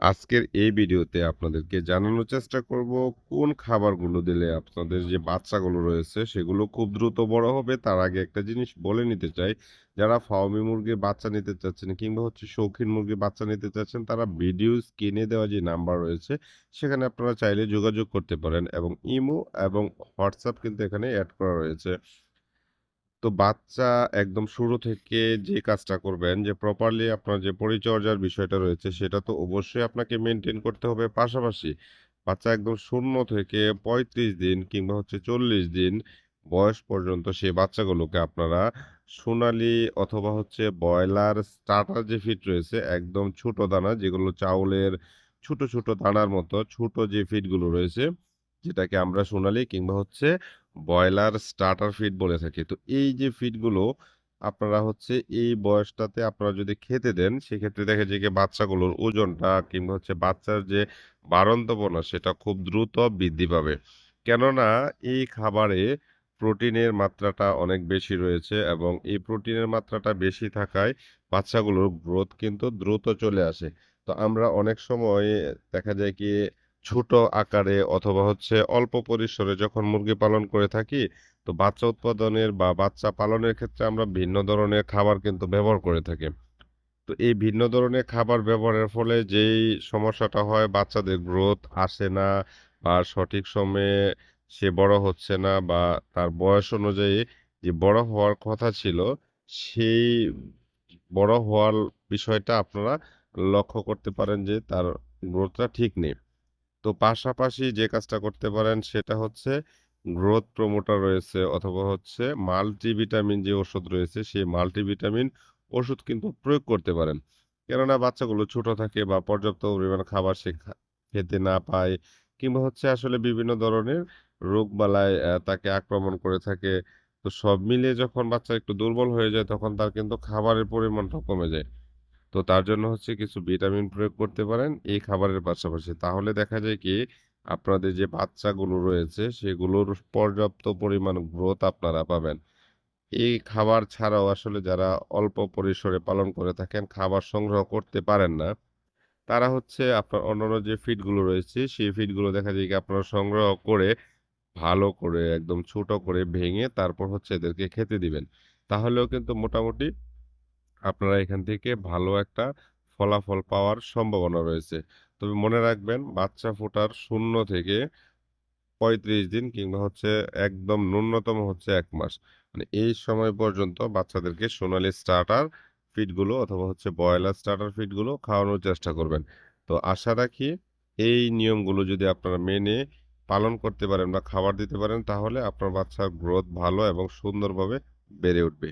আজকের এই ভিডিওতে আপনাদেরকে জানানোর চেষ্টা করব, কোন খাবারগুলো দিলে আপনাদের যে বাচ্চাগুলো রয়েছে সেগুলো খুব দ্রুত বড় হবে। তার আগে একটা জিনিস বলে নিতে চাই, যারা ফার্মি মুরগির বাচ্চা নিতে চাচ্ছেন কিংবা হচ্ছে শৌখিন মুরগির বাচ্চা নিতে চাচ্ছেন, তারা ভিডিও স্ক্রিনে দেওয়া যে নাম্বার রয়েছে, সেখানে আপনারা চাইলে যোগাযোগ করতে পারেন এবং ইমো এবং হোয়াটসঅ্যাপ কিন্তু এখানে অ্যাড করা রয়েছে। তো বাচ্চা একদম শুরু থেকে যে কাজটা করবেন, যে প্রপারলি আপনার যে পরিচর্যার বিষয়টা রয়েছে, সেটা তো অবশ্যই আপনাকে মেনটেন করতে হবে। পাশাপাশি বাচ্চা একদম শূন্য থেকে পঁয়ত্রিশ দিন কিংবা হচ্ছে চল্লিশ দিন বয়স পর্যন্ত সেই বাচ্চাগুলোকে আপনারা সোনালি অথবা হচ্ছে ব্রয়লার স্টার্টার যে ফিড রয়েছে, একদম ছোট দানা, যেগুলো চাউলের ছোট ছোট দানার মতো ছোট যে ফিডগুলো রয়েছে, যেটাকে আমরা সোনালি কিংবা হচ্ছে ব্রয়লার স্টার্টার ফিড বলে থাকি। তো এই যে ফিডগুলো আপনারা হচ্ছে এই বয়সটাতে আপনারা যদি খেতে দেন, সেক্ষেত্রে দেখা যায় কি বাচ্চাগুলোর ওজনটা কিংবা হচ্ছে বাচ্চার যে বাড়ন্তপনা সেটা খুব দ্রুত বৃদ্ধি পাবে। কেননা এই খাবারে প্রোটিনের মাত্রাটা অনেক বেশি রয়েছে এবং এই প্রোটিনের মাত্রাটা বেশি থাকায় বাচ্চাগুলোর গ্রোথ কিন্তু দ্রুত চলে আসে। তো আমরা অনেক সময় দেখা যায় কি ছোট আকারে অথবা হচ্ছে অল্প পরিসরে যখন মুরগি পালন করে থাকি, তো বাচ্চা উৎপাদনের বা বাচ্চা পালনের ক্ষেত্রে আমরা ভিন্ন ধরনের খাবার কিন্তু ব্যবহার করে থাকি। তো এই ভিন্ন ধরনের খাবার ব্যবহারের ফলে যেই সমস্যাটা হয় বাচ্চাদের গ্রোথ আসে না বা সঠিক সময়ে সে বড় হচ্ছে না বা তার বয়স অনুযায়ী যে বড় হওয়ার কথা ছিল, সেই বড় হওয়ার বিষয়টা আপনারা লক্ষ্য করতে পারেন যে তার গ্রোথটা ঠিক নেই। তো পাশাপাশি যে কাজটা করতে পারেন সেটা হচ্ছে গ্রোথ প্রমোটার রয়েছে অথবা হচ্ছে মাল্টিভিটামিন যে ওষুধ রয়েছে সেই মাল্টিভিটামিন ওষুধ কিন্তু প্রয়োগ করতে পারেন। কেননা বাচ্চাগুলো ছোট থাকে বা পর্যাপ্ত পরিমাণ খাবার সে খেতে না পায় কিংবা হচ্ছে আসলে বিভিন্ন ধরনের রোগবালাই অ্যা তাকে আক্রমণ করে থাকে। তো সব মিলিয়ে যখন বাচ্চা একটু দুর্বল হয়ে যায় তখন তার কিন্তু খাবারের পরিমাণটা কমে যায়। তো তার জন্য হচ্ছে কিছু ভিটামিন প্রয়োগ করতে পারেন এই খাবারের পাশাপাশি। তাহলে দেখা যায় কি আপনাদের যে বাচ্চাগুলো রয়েছে সেগুলোর পর্যাপ্ত পরিমাণ গ্রোথ আপনারা পাবেন। এই খাবার ছাড়াও আসলে যারা অল্প পরিসরে পালন করে থাকেন, খাবার সংগ্রহ করতে পারেন না, তারা হচ্ছে আপনার অন্যান্য যে ফিডগুলো রয়েছে সেই ফিডগুলো দেখা যায় কি আপনারা সংগ্রহ করে ভালো করে একদম ছোট করে ভেঙে তারপর হচ্ছে এদেরকে খেতে দিবেন। তাহলেও কিন্তু মোটামুটি আপনারা এখান থেকে ভালো একটা ফলাফল পাওয়ার সম্ভাবনা রয়েছে। তবে মনে রাখবেন, বাচ্চা ফোটার শূন্য থেকে ৩৫ দিন কিংবা হচ্ছে একদম ন্যূনতম হচ্ছে এক মাস। মানে এই সময় পর্যন্ত বাচ্চাদেরকে সোনালি স্টার্টার ফিডগুলো অথবা হচ্ছে ব্রয়লার স্টার্টার ফিডগুলো খাওয়ানোর চেষ্টা করবেন। তো আশা রাখি এই নিয়মগুলো যদি আপনারা মেনে পালন করতে পারেন বা খাবার দিতে পারেন, তাহলে আপনার বাচ্চার গ্রোথ ভালো এবং সুন্দরভাবে বেড়ে উঠবে।